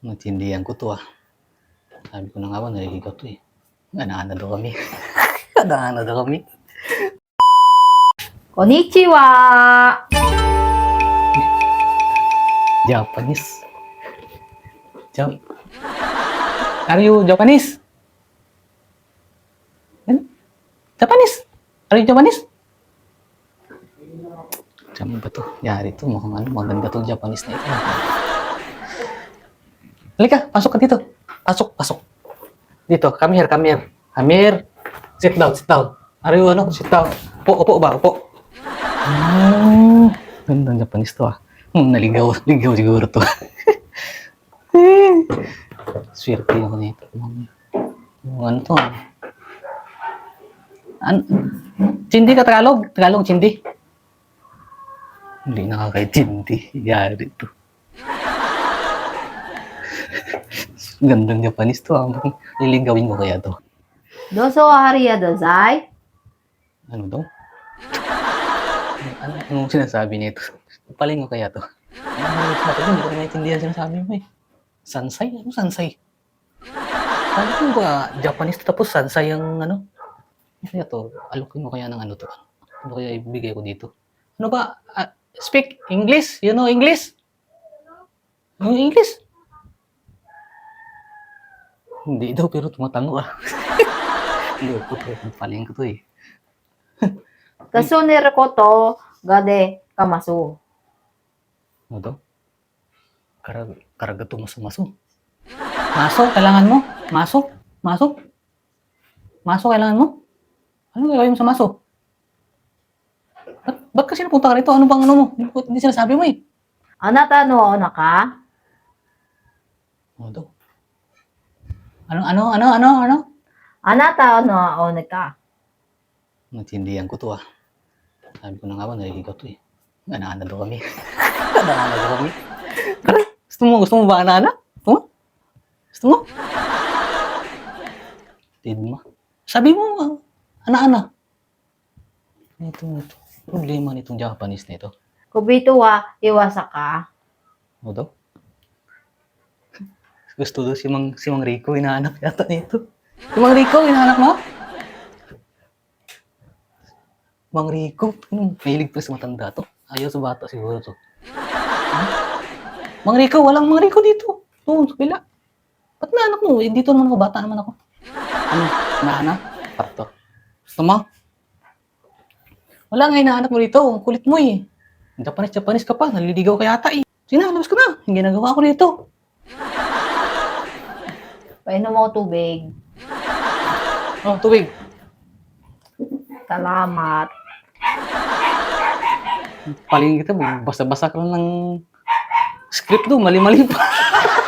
Naintindihan ko 'to, ah. Sabi ko na nga ba naliligaw 'to, eh. Ana-ana daw kami. Ana-ana daw kami. Konnichiwa! Japanese. Jap Are you Japanese? Ano? Japanese? Are you Japanese? Diyan ba to? Yari to. Mukhang ano, maganda tong Japanese na ito. Halika, pasok ka dito. Pasok, pasok. Dito, come here, come here. Come. Sit down, sit down. Are you ano? Sit down. Upo, upo ba? Upo. Hmm, gandang Japanese to ah. Hmm, naligaw, naligaw siguro to. Swerte ako nito. Yung ano to ah. An Chindi ka Tagalog? Tagalog, Chindi? Hindi nakakaintindi. Yari to. Gandang Japanese to ah. Liligawin ko kaya to. Doso hariya dozai. Ano daw? Ano, anong sinasabi nito? Paling ko kaya to? Ano sa akin? Hindi ko na maintindihan sinasabi mo eh. Sansay? Ano sansay? Sabi ko ba Japanese to, tapos sansay ang ano? Ano kaya to? Alokin mo kaya ng ano to? Ano kaya ibigay ko dito? Ano ba? Ah, speak English? You know English? Yung English? Hindi daw, pero tumatango ah. Hindi to. Paling ko to eh. Kasunir ko to, gade kamasu. Ano daw? Karag karagato maso-maso. Maso, kailangan mo? Maso? Maso? Maso, kailangan mo? Ano gagawin mo sa maso? Ba't, ba't kasi napunta ka rito? Ano bang ano mo? Hindi, hindi sinasabi mo eh. Anata no onaka? Ano daw? Ano, ano, ano, ano, ano? Anata no onaka? Naintindihan ko to ah. Sabi ko na nga ba, naliligaw to eh. Ana-ana daw kami. Ana-ana daw kami. Tara, gusto mo, gusto mo ba ana-ana? Gusto mo? Gusto mo? Tid mo. Sabi mo, ah, ana-ana. Ito, ito. Problema nitong Japanese na ito. Kubito wa iwasaka. Ano daw? Gusto daw si Mang, si Mang Rico, hinahanap yata nito. Si Mang Rico, hinahanap mo? Mang Rico, mahilig pa sa matanda to. Ayaw sa bata siguro to. Hmm? Mang Rico, walang Mang Rico dito. Doon, sa pila. Ba't naanak mo? Eh, dito naman ako, bata naman ako. Ano? Nahanap? Parto. Gusto mo? Wala nga hinahanap mo dito. Ang kulit mo eh. Japanese, Japanese ka pa. Naliligaw ka yata eh. Sige na, labas ka na. Yung ginagawa ko dito. Painom mo tubig. Oh, tubig. Salamat. Paling kita, basa-basa ka lang ng script do. Mali-mali pa.